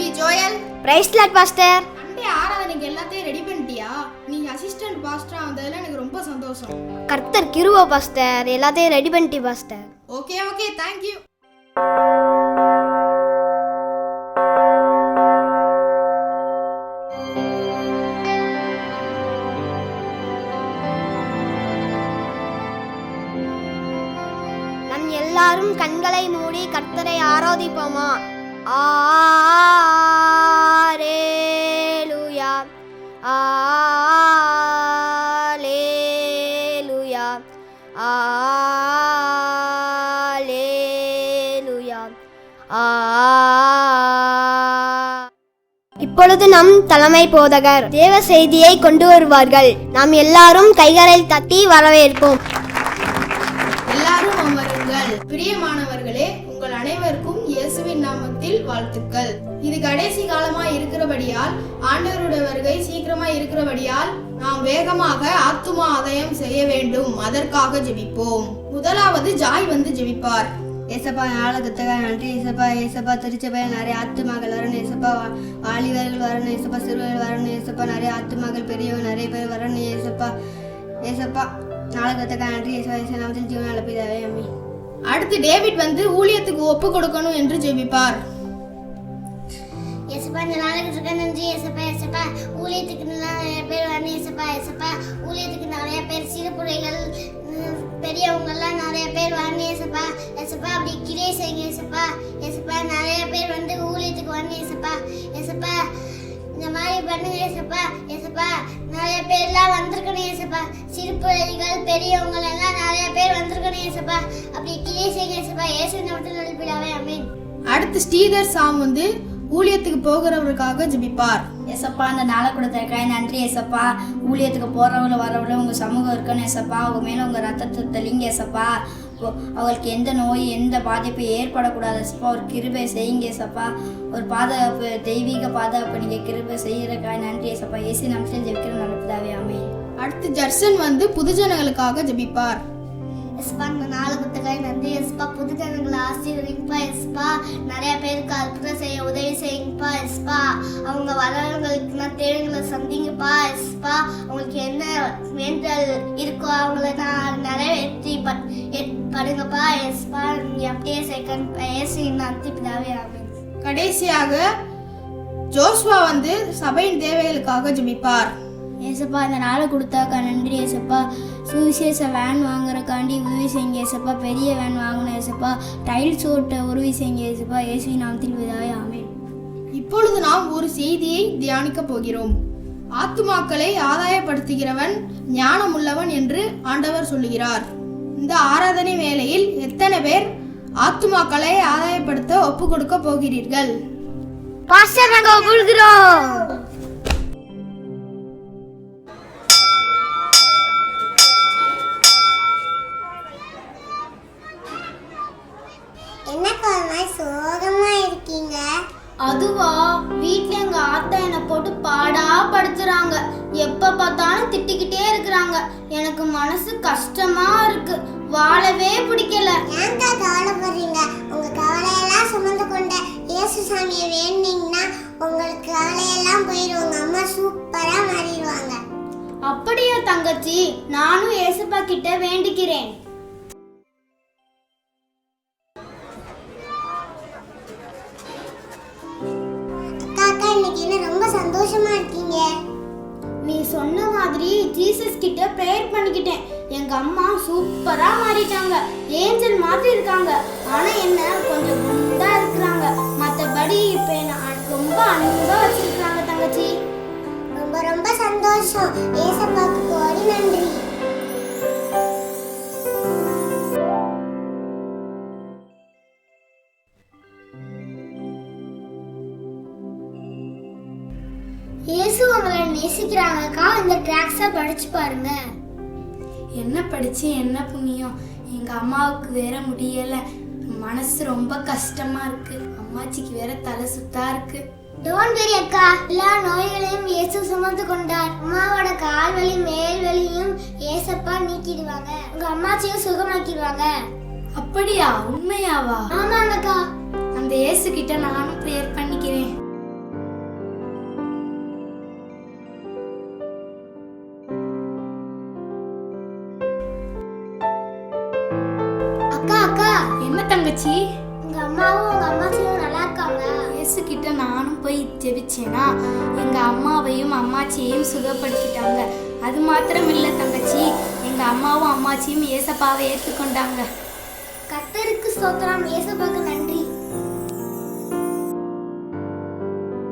பிரைஸ்லாட் pastor. Sunday ஆராதனைக்கு எல்லாத்தையும் ready பண்ணிட்டியா? நீ அசிஸ்டன்ட் பாஸ்டரா வந்ததுல எனக்கு ரொம்ப சந்தோஷம். கர்த்தர் கிருவா பாஸ்டர். எல்லாத்தையும் ready பண்ணிட்டி pastor. Okay okay thank you நம் எல்லாரும் கண்களை மூடி கர்த்தரை ஆராதிப்போமா? ஆலேலுயா ஆலேலுயா ஆலேலுயா ஆ. இப்பொழுது நம் தலைமை போதகர் தேவ செய்தியை கொண்டு வருவார்கள். நாம் எல்லாரும் கைகளை தட்டி வரவேற்போம். எல்லாரும் அமருங்கள். பிரியமானவர்களே உங்கள் அனைவருக்கும் இயேசுவின் நாமத்தில் வாழ்த்துக்கள். இது கடைசி காலமா இருக்கிறபடியால் ஆண்டவருடைய வருகை சீக்கிரமா இருக்கிறபடியால் நாம் வேகமாக ஆத்துமா ஆதாயம் செய்ய வேண்டும். அதற்காக ஜெபிப்போம். முதலாவது ஜாய் வந்து ஜெபிப்பார். ஏசப்பா நாளகத்துக்காக நன்றி ஏசப்பா. ஏசப்பா திருச்சபையில் நிறைய ஆத்துமாக்கள் வரணும். ஏசப்பா வா- வாலிபர்கள் வரணும். ஏசப்பா சிறுவர்கள் வரணும். ஏசப்பா நிறைய ஆத்துமாக்கள் பெரியவங்க நிறைய பேர் வரணும். ஏசப்பா ஏசப்பா நாளகத்துக்காக நன்றி ஏசப்பா. ஏசா நாமத்தில் ஜீவனால பிதாவே அம்மி. அடுத்து டேவிட் வந்து ஊழியத்துக்கு ஒப்பு கொடுக்கணும் என்று ஜெபிப்பார். எசப்பா இந்த நாளைக்கு இருக்க நன்றி. எசப்பா எசப்பா ஊழியத்துக்கு நிறைய பேர் வரணும் எசப்பா ஏசப்பா ஊழியத்துக்கு நிறைய பேர் சிறு பிள்ளைகள் உம், நிறைய பேர் வரணும் ஏசப்பா ஏசப்பா அப்படி கிளே செய்யுங்க எசப்பா எசப்பா நிறைய பேர் வந்து ஊழியத்துக்கு வரணும் எசப்பா ஏசப்பா இந்த மாதிரி பண்ணுங்க ஏசப்பா ஏசப்பா. நிறைய பேர்லாம் வந்திருக்கணும் ஏசப்பா. சிறு பிள்ளைகள் பெரியவங்க எல்லாம் நிறைய பேர் வந்திருக்கணும் ஏசப்பா. அப்படி கிளே செய்யுங்க ஏசப்பா. ஏசு நமத்தில் நல்பிடாவே அமீன் அடுத்து ஸ்ரீதர் சாம் வந்து ஊழியத்துக்கு போகிறவருக்காக ஜெபிப்பார். ஏசப்பா இந்த நாளை கொடுத்தருக்காய் நன்றி ஏசப்பா. ஊழியத்துக்கு போகிறவங்கள வரவங்கள உங்கள் சமூகம் இருக்கணும் ஏசப்பா. அவங்க மேலே உங்கள் ரத்தத்தை தெளிங்க ஏசப்பா. அவங்களுக்கு எந்த நோய் எந்த பாதிப்பு ஏற்படக்கூடாது. ஏசப்பா ஒரு கிருபை செய்யுங்க ஏசப்பா ஒரு பாதுகாப்பு தெய்வீக பாதுகாப்பு நீங்கள் கிருபை செய்யறக்காய் நன்றி ஏசப்பா ஏசி நம்சம் ஜெபிக்கிற நடப்பதாவே அமை அடுத்து ஜர்சன் வந்து புதுஜனங்களுக்காக ஜெபிப்பார். எஸ்பா இந்த நாலு குத்துக்காய் நன்றி எஸ்பா புது ஜனங்களை ஆசீர்வதிங்கப்பா எஸ்பா. நிறைய பேருக்கு அற்புதம் செய்ய எஸ்பா அவங்க வரவங்களுக்கு நான் தேவைகளை சந்திங்கப்பா எஸ்பா அவங்களுக்கு என்ன வேண்டல் இருக்கோ அவங்கள நான் நிறைவேற்றி பட் எட்- படுங்கப்பா. எஸ்பா நீ அப்படியே செகண்ட் ஏசி நந்தி பிதாவே ஆமென் கடைசியாக ஜோஸ்வா வந்து சபையின் தேவைகளுக்காக ஜெபிப்பார். ஏசப்பா இந்த நாளை கொடுத்தாக்கா நன்றி ஏசப்பா. சுவிசேஷ வேன் வாங்குறக்காண்டி உதவி செய்யுங்க ஏசப்பா. பெரிய வேன் வாங்கணும் ஏசப்பா. டைல்ஸ் ஓட்ட உதவி செய்யுங்க ஏசப்பா. ஏசி நாமத்தில் விதாவே ஆமென். இப்பொழுது நாம் ஒரு செய்தியை தியானிக்க போகிறோம். ஆத்துமாக்களை ஆதாயப்படுத்துகிறவன் ஞானமுள்ளவன் என்று ஆண்டவர் சொல்லுகிறார். இந்த ஆராதனை வேளையில் எத்தனை பேர் ஆத்துமாக்களை ஆதாயப்படுத்த ஒப்பு கொடுக்க போகிறீர்கள்? பாஸ்டர் நாங்க விழுகிறோம். என்ன சோகமா இருக்கீங்க? அதுவா வீட்ல எங்க ஆத்தா என்னை போட்டு பாடா படுத்துறாங்க எப்ப பார்த்தாலும் திட்டிக்கிட்டே இருக்கிறாங்க. எனக்கு மனசு கஷ்டமா இருக்கு. வாழவே பிடிக்கல. ஏன்க்கா கவலைப்படுறீங்க? உங்க கவலையெல்லாம் சுமந்து கொண்ட இயேசு சாமியை வேண்டிங்கன்னா உங்களுக்கு கவலையெல்லாம் போயிடும் உங்க அம்மா சூப்பரா மாறிடுவாங்க. அப்படியா தங்கச்சி? நானும் ஏசப்பா கிட்ட வேண்டிக்கிறேன். ஜீசஸ் கிட்ட ப்ரேயர் பண்ணிக்கிட்டேன். எங்க அம்மா சூப்பரா மாறிட்டாங்க. ஏஞ்சல் மாதிரி இருக்காங்க. ஆனா என்ன கொஞ்சம் குண்டா இருக்கிறாங்க. மத்தபடி இப்ப என்ன ரொம்ப அன்பா வச்சிருக்காங்க தங்கச்சி. ரொம்ப ரொம்ப சந்தோஷம். இயேசு உங்களை நேசிக்கிறாங்கக்கா இந்த ட்ராக்ஸை படிச்சு பாருங்க. என்ன படிச்சு என்ன புண்ணியம்? எங்க அம்மாவுக்கு வேற முடியல. மனசு ரொம்ப கஷ்டமா இருக்கு. அம்மாச்சிக்கு வேற தலை சுத்தா இருக்கு. டோன்ட் வெரி அக்கா. எல்லா நோய்களையும் இயேசு சுமந்து கொண்டார். அம்மாவோட கால் வலி மேல் வலியும் ஏசப்பா நீக்கிடுவாங்க. உங்க அம்மாச்சியும் சுகமாக்கிடுவாங்க. அப்படியா? உண்மையாவா? ஆமாங்கக்கா. அந்த இயேசு கிட்ட நானும் ப்ரேயர் தங்கச்சி. உங்க அம்மாவும் உங்க அம்மாச்சியும் நல்லா இருக்காங்க. இயேசு கிட்ட நானும் போய் ஜெபிச்சேனா எங்க அம்மாவையும் அம்மாச்சியையும் சுகப்படுத்திட்டாங்க. அது மாத்திரம் இல்ல தங்கச்சி எங்க அம்மாவும் அம்மாச்சியும் ஏசப்பாவை ஏற்றுக்கொண்டாங்க. கத்தருக்கு ஸ்தோத்திரம். இயேசுபாக்கு நன்றி.